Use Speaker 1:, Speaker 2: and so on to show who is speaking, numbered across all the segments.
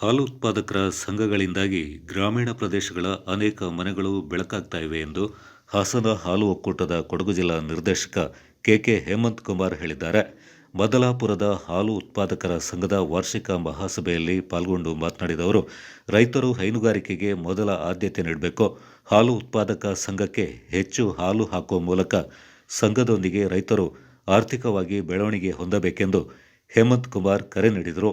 Speaker 1: ಹಾಲು ಉತ್ಪಾದಕರ ಸಂಘಗಳಿಂದಾಗಿ ಗ್ರಾಮೀಣ ಪ್ರದೇಶಗಳ ಅನೇಕ ಮನೆಗಳು ಬೆಳಕಾಗ್ತಾ ಇವೆ ಎಂದು ಹಾಸನ ಹಾಲು ಒಕ್ಕೂಟದ ಕೊಡಗು ಜಿಲ್ಲಾ ನಿರ್ದೇಶಕ ಕೆಕೆ ಹೇಮಂತ್ ಕುಮಾರ್ ಹೇಳಿದ್ದಾರೆ. ಬದಲಾಪುರದ ಹಾಲು ಉತ್ಪಾದಕರ ಸಂಘದ ವಾರ್ಷಿಕ ಮಹಾಸಭೆಯಲ್ಲಿ ಪಾಲ್ಗೊಂಡು ಮಾತನಾಡಿದ ಅವರು, ರೈತರು ಹೈನುಗಾರಿಕೆಗೆ ಮೊದಲ ಆದ್ಯತೆ ನೀಡಬೇಕು. ಹಾಲು ಉತ್ಪಾದಕ ಸಂಘಕ್ಕೆ ಹೆಚ್ಚು ಹಾಲು ಹಾಕುವ ಮೂಲಕ ಸಂಘದೊಂದಿಗೆ ರೈತರು ಆರ್ಥಿಕವಾಗಿ ಬೆಳವಣಿಗೆ ಹೊಂದಬೇಕೆಂದು ಹೇಮಂತ್ ಕುಮಾರ್ ಕರೆ ನೀಡಿದರು.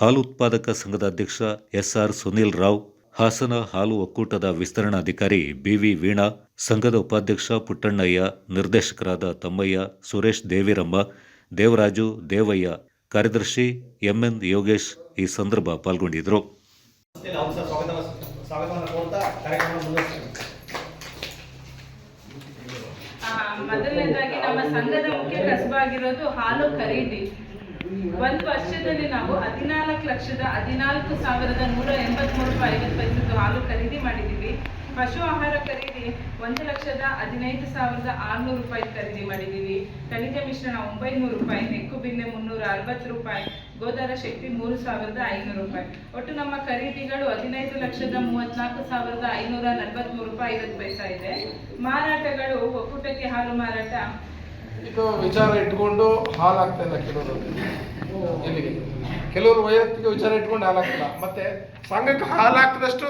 Speaker 1: ಹಾಲು ಉತ್ಪಾದಕ ಸಂಘದ ಅಧ್ಯಕ್ಷ ಎಸ್ಆರ್ ಸುನೀಲ್ ರಾವ್, ಹಾಸನ ಹಾಲು ಒಕ್ಕೂಟದ ವಿಸ್ತರಣಾಧಿಕಾರಿ ಬಿವಿ ವೀಣಾ, ಸಂಘದ ಉಪಾಧ್ಯಕ್ಷ ಪುಟ್ಟಣ್ಣಯ್ಯ, ನಿರ್ದೇಶಕರಾದ ತಮ್ಮಯ್ಯ ಸುರೇಶ್ ದೇವಿರಮ್ಮ ದೇವರಾಜು ದೇವಯ್ಯ, ಕಾರ್ಯದರ್ಶಿ ಎಂಎನ್ ಯೋಗೇಶ್ ಈ ಸಂದರ್ಭ ಪಾಲ್ಗೊಂಡಿದ್ದರು.
Speaker 2: ಮೊದಲನೇದಾಗಿ ನಮ್ಮ ಸಂಘದ ಮುಖ್ಯ ಕಸಬಾಗಿರೋದು ಹಾಲು ಖರೀದಿ. ಒಂದು ವರ್ಷದಲ್ಲಿ ನಾವು ಹದಿನಾಲ್ಕು ಲಕ್ಷದ ಹದಿನಾಲ್ಕು ಸಾವಿರದ ನೂರ ಎಂಬತ್ಮೂರು ರೂಪಾಯಿ ಐವತ್ತು ಪೈಸದ್ದು ಹಾಲು ಖರೀದಿ ಮಾಡಿದ್ದೀವಿ. ಪಶು ಆಹಾರ ಖರೀದಿ ಒಂದು ಲಕ್ಷದ ಹದಿನೈದು ಸಾವಿರದ ಆರುನೂರು ರೂಪಾಯಿ ಖರೀದಿ ಮಾಡಿದ್ದೀವಿ. ಖನಿಜ ಮಿಶ್ರಣ ಒಂಬೈನೂರು ರೂಪಾಯಿ, ನೆಕ್ಕು ಬಿನ್ನೆ ಮುನ್ನೂರ ಅರವತ್ತು ರೂಪಾಯಿ, ಗೋದಾರ ಶಕ್ತಿ ಮೂರು ಸಾವಿರದ ಐನೂರು ರೂಪಾಯಿ. ಒಟ್ಟು ನಮ್ಮ ಖರೀದಿಗಳು ಹದಿನೈದು ಲಕ್ಷದ ಮೂವತ್ನಾಲ್ಕು ಸಾವಿರದ ಐನೂರ ನಲವತ್ಮೂರು ರೂಪಾಯಿ ಐವತ್ತು ಪೈಸಾ ಇದೆ. ಮಾರಾಟಗಳು ಒಕ್ಕೂಟಕ್ಕೆ ಹಾಲು ಮಾರಾಟ
Speaker 3: ಇದು ವಿಚಾರ ಇಟ್ಕೊಂಡು ಹಾಲಾಗ್ತಾ ಇಲ್ಲ ಕೆಲವರು. ಇಲ್ಲಿಗೆ ಕೆಲವರು ವೈಯಕ್ತಿಕ ವಿಚಾರ ಇಟ್ಕೊಂಡು ಹಾಲಾಗ್ತಿಲ್ಲ. ಮತ್ತೆ ಸಂಘಕ್ಕೆ ಹಾಲಾಗ್ತದಷ್ಟು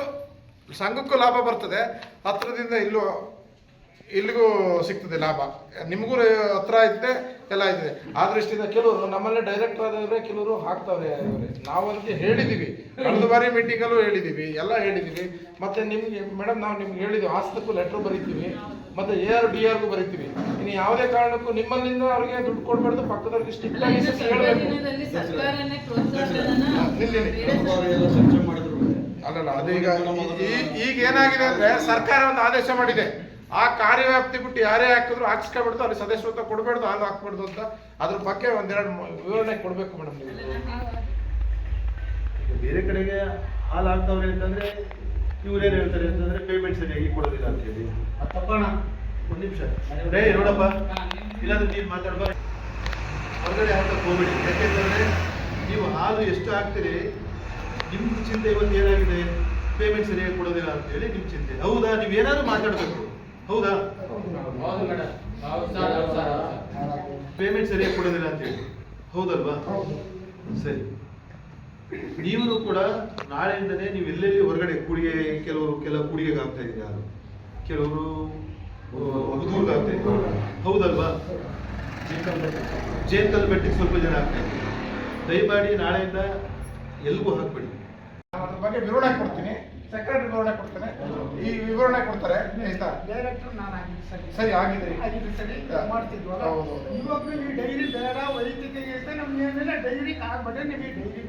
Speaker 3: ಸಂಘಕ್ಕೂ ಲಾಭ ಬರ್ತದೆ. ಹತ್ರದಿಂದ ಇಲ್ಲೂ, ಇಲ್ಲಿಗೂ ಸಿಗ್ತದೆ ಲಾಭ. ನಿಮಗೂ ಹತ್ರ ಐತೆ ಎಲ್ಲ ಇದೆ ಆ ದೃಷ್ಟಿಯಿಂದ ಕೆಲವರು ನಮ್ಮಲ್ಲೇ ಡೈರೆಕ್ಟರ್ ಆದವರೇ ಕೆಲವರು ಹಾಕ್ತಾವ್ರೆ ನಾವು ಅದಕ್ಕೆ ಹೇಳಿದೀವಿ. ಕಳೆದ ಬಾರಿ ಮೀಟಿಂಗಲ್ಲೂ ಹೇಳಿದೀವಿ. ಎಲ್ಲ ಹೇಳಿದೀವಿ. ಮತ್ತೆ ನಿಮಗೆ ಮೇಡಮ್ ನಾವು ನಿಮ್ಗೆ ಹೇಳಿದ್ದೀವಿ ಆಸ್ತಕ್ಕೂ ಲೆಟ್ರ್ ಬರೀತೀವಿ. ಮತ್ತೆ ಎ ಆರ್ ಡಿ ಆರ್ಗೂ ಬರೀತೀವಿ. ಇನ್ನು ಯಾವುದೇ ಕಾರಣಕ್ಕೂ ನಿಮ್ಮಲ್ಲಿಂದ ಅವ್ರಿಗೆ ದುಡ್ಡು ಕೊಡಬಾರ್ದು ಪಕ್ಕದವ್ರಿಗೆ ಸ್ಟಿಕ್ ಆಗಿ ಅಲ್ಲಲ್ಲ ಅದೀಗ ಈಗ ಏನಾಗಿದೆ ಅಂದ್ರೆ ಸರ್ಕಾರ ಒಂದು ಆದೇಶ ಮಾಡಿದೆ. ಆ ಕಾರ್ಯವ್ಯಾಪ್ತಿ ಬಿಟ್ಟು ಯಾರೇ ಹಾಕಿದ್ರು ಹಾಕ್ಸ್ಕೊಬಿಡ್ತು ಅಲ್ಲಿ ಸದಸ್ಯತ್ವ ಕೊಡಬಾರ್ದು ಹಾಲು ಹಾಕ್ಬಾರ್ದು ಅಂತ ಅದ್ರ ಬಗ್ಗೆ ಒಂದೆರಡು ವಿವರಣೆ ಕೊಡ್ಬೇಕು ಮೇಡಮ್ ನೀವು.
Speaker 4: ಬೇರೆ ಕಡೆಗೆ ಹಾಲು ಹಾಕ್ತವ್ರೆ ಅಂತಂದ್ರೆ ಇವ್ರೇನ್ ಹೇಳ್ತಾರೆ ಅಂತಂದ್ರೆ ಪೇಮೆಂಟ್ ಸರಿಯಾಗಿ ಕೊಡೋದಿಲ್ಲ ಅಂತ ಹೇಳಿ. ತಪ್ಪಣ ಒಂದ್ ನಿಮಿಷ. ರೇ ನೋಡಪ್ಪ. ಇಲ್ಲಾಂದ್ರೆ ನೀನು ಮಾತಾಡ್ಬಾರ ಹೊರಗಡೆ ಹಾಕಕ್ ಹೋಗ್ಬೇಡಿ. ಯಾಕೆಂತಂದ್ರೆ ನೀವು ಹಾಲು ಎಷ್ಟು ಹಾಕ್ತೀರಿ ನಿಮ್ಮ ಚಿಂತೆ ಇವತ್ತು ಏನಾಗಿದೆ? ಪೇಮೆಂಟ್ ಸರಿಯಾಗಿ ಕೊಡೋದಿಲ್ಲ ಅಂತ ಹೇಳಿ ನಿಮ್ಮ ಚಿಂತೆ. ಹೌದಾ? ನೀವು ಏನಾದ್ರು ಮಾತಾಡಬೇಕು. ಹೌದಾ? ಪೇಮೆಂಟ್ ಸರಿಯಾಗಿ ಕೊಡೋದಿಲ್ಲ ಅಂತ ಹೇಳಿ. ಹೌದಲ್ವಾ? ಸರಿ. ನೀವು ಕೂಡ ನಾಳೆಯಿಂದನೇ ನೀವು ಎಲ್ಲೆಲ್ಲಿ ಹೊರಗಡೆ ಕುಡಿಗೆ ಕೆಲವರು ಕೆಲ ಕುಡಿಗೆಗೆ ಆಗ್ತಾ ಇದ್ದೀರಿ ಯಾರು? ಕೆಲವರು ಹುದುರ್ಗೆ ಆಗ್ತಾ ಇದ್ದಾರೆ. ಹೌದಲ್ವಾ? ಜೇತಲ್ ಬೆಟ್ಟಿಗೆ ಸ್ವಲ್ಪ ಜನ ಆಗ್ತಾ ಇದ್ದಾರೆ. ದಯಮಾಡಿ ನಾಳೆಯಿಂದ ಎಲ್ಗೂ ಹಾಕ್ಬೇಡಿ.
Speaker 3: ಅದ್ರ ಬಗ್ಗೆ ವಿವರಣೆ ಕೊಡ್ತೀನಿ. ಸೆಕ್ರೆಟರಿ ವಿವರಣೆ ಕೊಡ್ತಾನೆ. ಈ ವಿವರಣೆ ಕೊಡ್ತಾರೆ. ಆಯ್ತಾ?
Speaker 5: ಡೈರೆಕ್ಟರ್ ನಾನು ಆಗಿದ್ದು ಸರಿ.
Speaker 3: ಸರಿ ಆಗಿದೆ.
Speaker 5: ಆಗಿದ್ದು ಸರಿ. ಮಾಡ್ತಿದ್ವಲ್ಲ. ಇವಾಗಲೂ ಈ ಡೈರಿ ಬೇಡ ವೈದ್ಯಕೀಯ ನಮ್ಗೆ ಏನಿಲ್ಲ. ಡೈರಿ ಆಗ್ಬೇಡ್ರೆ ನಿಮಗೆ ಡೈರಿ.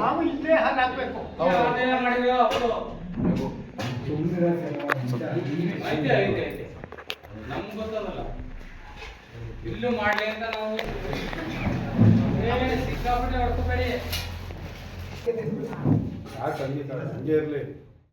Speaker 5: ನಾವು ಇಲ್ಲೇ ಹಾಲು ಹಾಕ್ಬೇಕು.
Speaker 3: ಹೌದು.
Speaker 6: ಐತೆ ಐತೆ ಐತೆ ನಮ್ಗೆ ಗೊತ್ತದಲ್ಲ. ಇಲ್ಲೂ ಮಾಡಲಿ ಅಂತ ನಾವು ಏ, ಸಿಕ್ಕಾಪಟ್ಟೆ ಹೊಡ್ಕೋಬೇಡಿ.
Speaker 4: ಸಂಜೆ ಇರಲಿ.